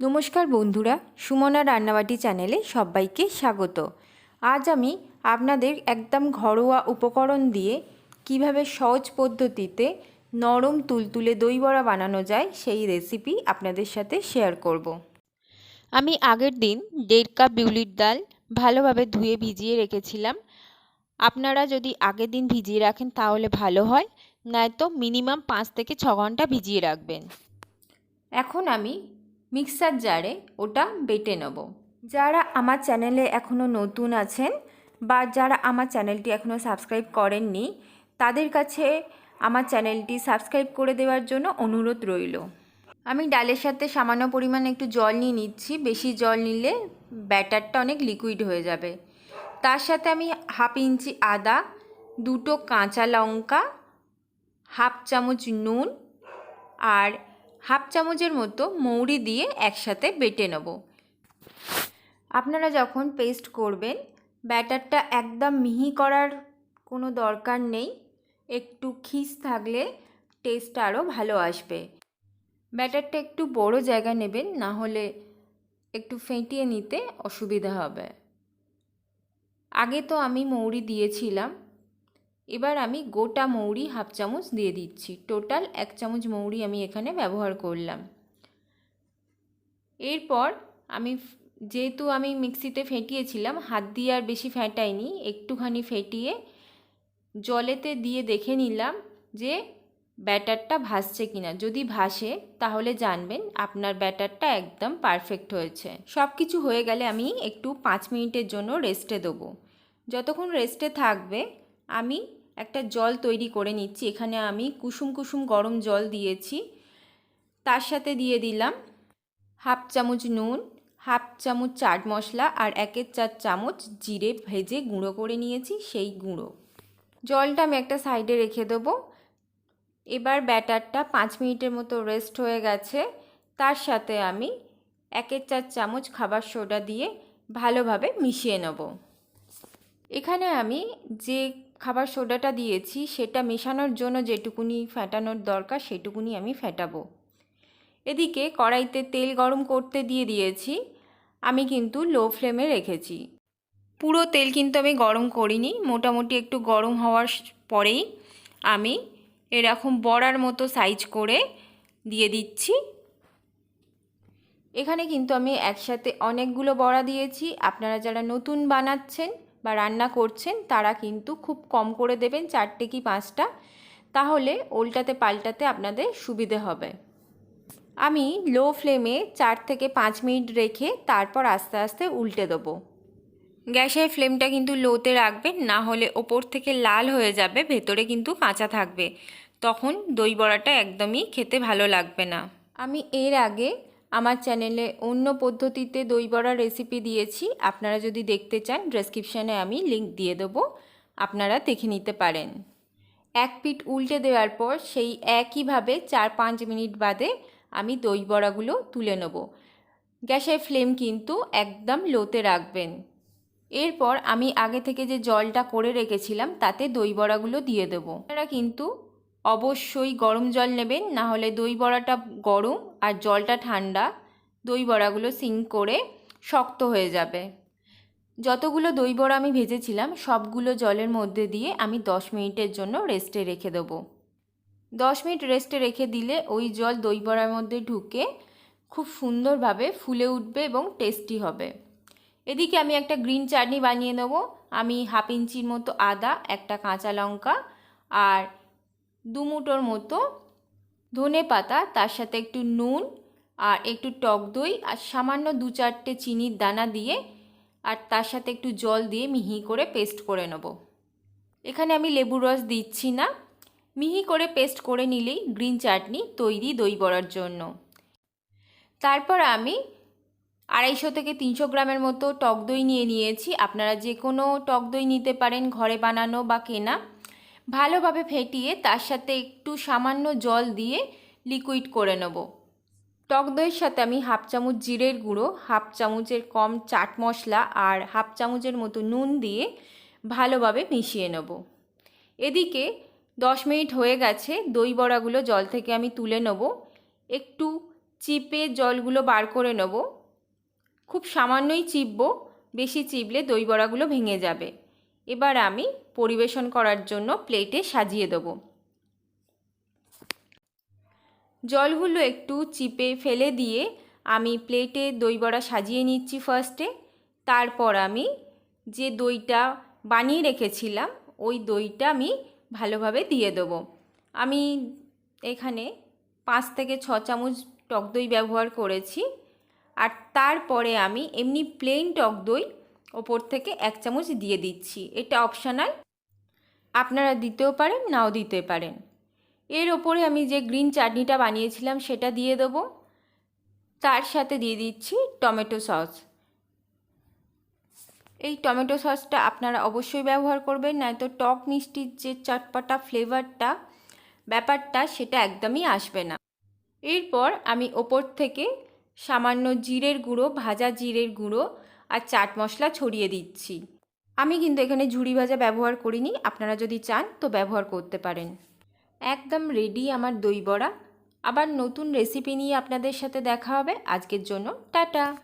নমস্কার বন্ধুরা, সুমনা রান্নাবাটি চ্যানেলে সবাইকে স্বাগত। আজ আমি আপনাদের একদম ঘরোয়া উপকরণ দিয়ে কীভাবে সহজ পদ্ধতিতে নরম তুলতুলে দই বড়া বানানো যায়, সেই রেসিপি আপনাদের সাথে শেয়ার করব। আমি আগের দিন দেড় কাপ বিউলির ডাল ভালোভাবে ধুয়ে ভিজিয়ে রেখেছিলাম। আপনারা যদি আগের দিন ভিজিয়ে রাখেন তাহলে ভালো হয়, নয়তো মিনিমাম পাঁচ থেকে ছ ঘণ্টা ভিজিয়ে রাখবেন। এখন আমি মিক্সার জারে ওটা বেটে নেব। যারা আমার চ্যানেলে এখনও নতুন আছেন বা যারা আমার চ্যানেলটি এখনও সাবস্ক্রাইব করেননি, তাদের কাছে আমার চ্যানেলটি সাবস্ক্রাইব করে দেওয়ার জন্য অনুরোধ রইল। আমি ডালের সাথে সামান্য পরিমাণে একটু জল নিয়ে নিচ্ছি। বেশি জল নিলে ব্যাটারটা অনেক লিকুইড হয়ে যাবে। তার সাথে আমি হাফ ইঞ্চি আদা, দুটো কাঁচা লঙ্কা, হাফ চামচ নুন আর হাফ চামচের মতো মৌরি দিয়ে একসাথে বেটে নেব। আপনারা যখন পেস্ট করবেন, ব্যাটারটা একদম মিহি করার কোনো দরকার নেই। একটু খিস থাকলে টেস্ট আরও ভালো আসবে। ব্যাটারটা একটু বড় জায়গা নেবেন, না হলে একটু ফেটিয়ে নিতে অসুবিধা হবে। আগে তো আমি মৌরি দিয়েছিলাম এবার আমি গোটা মৌরি হাফ চামচ দিয়ে দিচ্ছি। টোটাল এক চামচ মৌরি আমি এখানে ব্যবহার করলাম। এরপর আমি যেহেতু আমি মিক্সিতে ফেটিয়েছিলাম, হাত দিয়ে আর বেশি ফেটাইনি, একটুখানি ফেটিয়ে জলেতে দিয়ে দেখে নিলাম যে ব্যাটারটা ভাসছে কিনা। যদি ভাসে, তাহলে জানবেন আপনার ব্যাটারটা একদম পারফেক্ট হয়েছে। সব কিছু হয়ে গেলে আমি একটু পাঁচ মিনিটের জন্য রেস্টে দেবো। যতক্ষণ রেস্টে থাকবে, আমি একটা জল তৈরি করে নিচ্ছি। এখানে আমি কুসুম কুসুম গরম জল দিয়েছি। তার সাথে দিয়ে দিলাম হাফ চামচ নুন, হাফ চামচ চাট মশলা আর একের চার চামচ জিরে ভেজে গুঁড়ো করে নিয়েছি সেই গুঁড়ো। জলটা আমি একটা সাইডে রেখে দেবো। এবার ব্যাটারটা পাঁচ মিনিটের মতো রেস্ট হয়ে গেছে। তার সাথে আমি একের চার চামচ খাবার সোডা দিয়ে ভালোভাবে মিশিয়ে নেব। এখানে আমি যে খাবার সোডাটা দিয়েছি, সেটা মেশানোর জন্য যেটুকুনি ফ্যাটানোর দরকার সেটুকুনি আমি ফ্যাটাবো এদিকে কড়াইতে তেল গরম করতে দিয়ে দিয়েছি, আমি কিন্তু লো ফ্লেমে রেখেছি। পুরো তেল কিন্তু আমি গরম করিনি, মোটামুটি একটু গরম হওয়ার পরেই আমি এরকম বড়ার মতো সাইজ করে দিয়ে দিচ্ছি। এখানে কিন্তু আমি একসাথে অনেকগুলো বড়া দিয়েছি, আপনারা যারা নতুন বানাচ্ছেন বা রান্না করছেন, তারা কিন্তু খুব কম করে দেবেন, চারটে কি পাঁচটা। তাহলে উল্টাতে পাল্টাতে আপনাদের সুবিধে হবে। আমি লো ফ্লেমে চার থেকে পাঁচ মিনিট রেখে তারপর আস্তে আস্তে উল্টে দেবো। গ্যাসের ফ্লেমটা কিন্তু লোতে রাখবেন, না হলে ওপর থেকে লাল হয়ে যাবে, ভেতরে কিন্তু কাঁচা থাকবে। তখন দই বড়াটা একদমই খেতে ভালো লাগবে না। আমি এর আগে আমার চ্যানেলে অন্য পদ্ধতিতে দই বড়ার রেসিপি দিয়েছি। আপনারা যদি দেখতে চান ডেসক্রিপশানে আমি লিংক দিয়ে দেবো। আপনারা দেখে নিতে পারেন। এক পিঠ উল্টে দেওয়ার পর সেই একইভাবে চার পাঁচ মিনিট বাদে আমি দই বড়াগুলো তুলে নেব। গ্যাসের ফ্লেম কিন্তু একদম লোতে রাখবেন। এরপর আমি আগে থেকে যে জলটা করে রেখেছিলাম, তাতে দই বড়াগুলো দিয়ে দেবো। আপনারা কিন্তু অবশ্যই গরম জল নেবেন না হলে দই বড়াটা গরম আর জলটা ঠান্ডা। দই বড়াগুলো সিঙ্ক করে শক্ত হয়ে যাবে। যতগুলো দই বড়া আমি ভেজেছিলাম, সবগুলো জলের মধ্যে দিয়ে আমি দশ মিনিটের জন্য রেস্টে রেখে দেবো। দশ মিনিট রেস্টে রেখে দিলে ওই জল দই বড়ার মধ্যে ঢুকে খুব সুন্দরভাবে ফুলে উঠবে এবং টেস্টি হবে। এদিকে আমি একটা গ্রিন চাটনি বানিয়ে নেব। আমি হাফ ইঞ্চির মতো আদা, একটা কাঁচা লঙ্কা আর দু মুটোর মতো ধনে পাতা, তার সাথে একটু নুন আর একটু টক দই আর সামান্য দু চারটে চিনির দানা দিয়ে আর তার সাথে একটু জল দিয়ে মিহি করে পেস্ট করে নেব। এখানে আমি লেবুর রস দিচ্ছি না। মিহি করে পেস্ট করে নিলেই গ্রিন চাটনি তৈরি দই বড়ার জন্য। তারপর আমি আড়াইশো থেকে তিনশো গ্রামের মতো টক দই নিয়ে নিয়েছি। আপনারা যে কোনো টক দই নিতে পারেন ঘরে বানানো বা কেনা। ভালোভাবে ফেটিয়ে তার সাথে একটু সামান্য জল দিয়ে লিকুইড করে নেব। টক দইয়ের সাথে আমি হাফ চামচ জিরের গুঁড়ো, হাফ চামচের কম চাট মশলা আর হাফ চামচের মতো নুন দিয়ে ভালোভাবে মিশিয়ে নেব। এদিকে দশ মিনিট হয়ে গেছে, দই বড়াগুলো জল থেকে আমি তুলে নেব। একটু চিপে জলগুলো বার করে নেব। খুব সামান্যই চিপবো, বেশি চিপলে দই বড়াগুলো ভেঙে যাবে। এবার আমি পরিবেশন করার জন্য প্লেটে সাজিয়ে দেবো। জলগুলো একটু চিপে ফেলে দিয়ে আমি প্লেটে দই বড়া সাজিয়ে নিচ্ছি ফার্স্টে তারপর আমি যে দইটা বানিয়ে রেখেছিলাম, ওই দইটা আমি ভালোভাবে দিয়ে দেবো। আমি এখানে পাঁচ থেকে ছ চামচ টক দই ব্যবহার করেছি। আর তারপরে আমি এমনি প্লেন টক দই ওপর থেকে এক চামচ দিয়ে দিচ্ছি। এটা অপশানাল আপনারা দিতেও পারেন, নাও দিতে পারেন। এর ওপরে আমি যে গ্রিন চাটনিটা বানিয়েছিলাম, সেটা দিয়ে দেবো। তার সাথে দিয়ে দিচ্ছি টমেটো সস। এই টমেটো সসটা আপনারা অবশ্যই ব্যবহার করবেন, নয়তো টক মিষ্টির যে চটপটা ফ্লেভারটা ব্যাপারটা, সেটা একদমই আসবে না। এরপর আমি ওপর থেকে সামান্য জিরের গুঁড়ো, ভাজা জিরের গুঁড়ো আর চাট মশলা ছড়িয়ে দিচ্ছি। আমি কিন্তু এখানে ঝুড়ি ভাজা ব্যবহার করিনি, আপনারা যদি চান তো ব্যবহার করতে পারেন। একদম রেডি আমার দই বড়া। আবার নতুন রেসিপি নিয়ে আপনাদের সাথে দেখা হবে। আজকের জন্য টাটা।